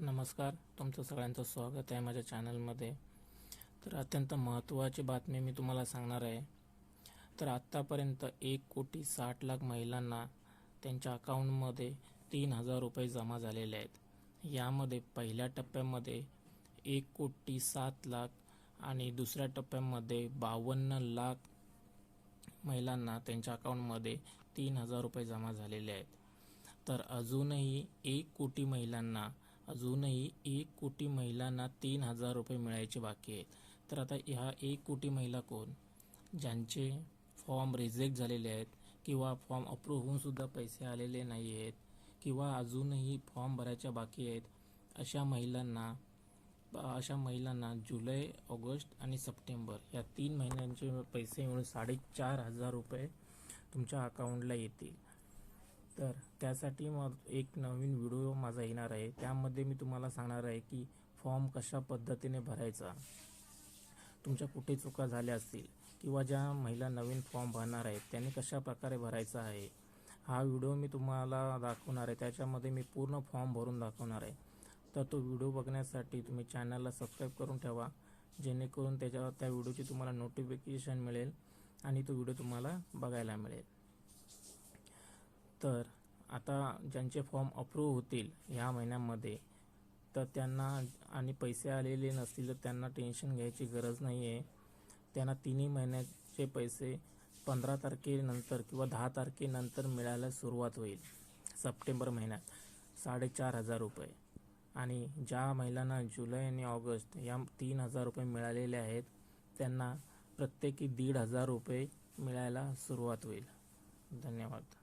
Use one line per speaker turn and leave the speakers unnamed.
नमस्कार तुमचं सगळ्यांचं स्वागत आहे माझ्या चॅनलमध्ये. तर अत्यंत महत्त्वाची बातमी मी तुम्हाला सांगणार आहे. तर आत्तापर्यंत एक कोटी साठ लाख महिलांना त्यांच्या अकाउंटमध्ये तीन हजार रुपये जमा झालेले आहेत. यामध्ये पहिल्या टप्प्यामध्ये एक कोटी सात लाख आणि दुसऱ्या टप्प्यामध्ये बावन्न लाख महिलांना त्यांच्या अकाउंटमध्ये तीन हजार रुपये जमा झालेले आहेत. तर अजूनही एक कोटी महिलांना अजूनही एक कोटी महिलांना तीन हजार रुपये मिळायचे बाकी आहेत. तर आता ह्या एक कोटी महिला कोण? ज्यांचे फॉर्म रिजेक्ट झालेले आहेत किंवा फॉर्म अप्रूव्ह होऊनसुद्धा पैसे आलेले नाही आहेत किंवा अजूनही फॉर्म भरायच्या बाकी आहेत अशा महिलांना अशा महिलांना जुलै ऑगस्ट आणि सप्टेंबर या तीन महिन्यांचे पैसे मिळून साडेचार हजार रुपये तुमच्या अकाउंटला येतील. तर त्यासाठी मग एक नवीन व्हिडिओ माझा येणार आहे. त्यामध्ये मी तुम्हाला सांगणार आहे की फॉर्म कशा पद्धतीने भरायचा तुमच्या कुठे चुका झाल्या असतील किंवा ज्या महिला नवीन फॉर्म भरणार आहेत त्यांनी कशा प्रकारे भरायचा आहे हा व्हिडिओ मी तुम्हाला दाखवणार आहे. त्याच्यामध्ये मी पूर्ण फॉर्म भरून दाखवणार आहे. तर तो व्हिडिओ बघण्यासाठी तुम्ही चॅनलला सबस्क्राईब करून ठेवा जेणेकरून त्याच्यावर त्या व्हिडिओची तुम्हाला नोटिफिकेशन मिळेल आणि तो व्हिडिओ तुम्हाला बघायला मिळेल. तर आता ज्यांचे फॉर्म अप्रूव्ह होतील ह्या महिन्यामध्ये तर त्यांना आणि पैसे आलेले नसतील तर त्यांना टेन्शन घ्यायची गरज नाही आहे त्यांना तिन्ही महिन्याचे पैसे पंधरा तारखेनंतर किंवा दहा तारखेनंतर मिळायला सुरुवात होईल सप्टेंबर महिन्यात. साडेचार हजार रुपये. आणि ज्या महिलांना जुलै आणि ऑगस्ट या तीन हजार रुपये मिळालेले आहेत त्यांना प्रत्येकी दीड हजार रुपये मिळायला सुरुवात होईल. धन्यवाद.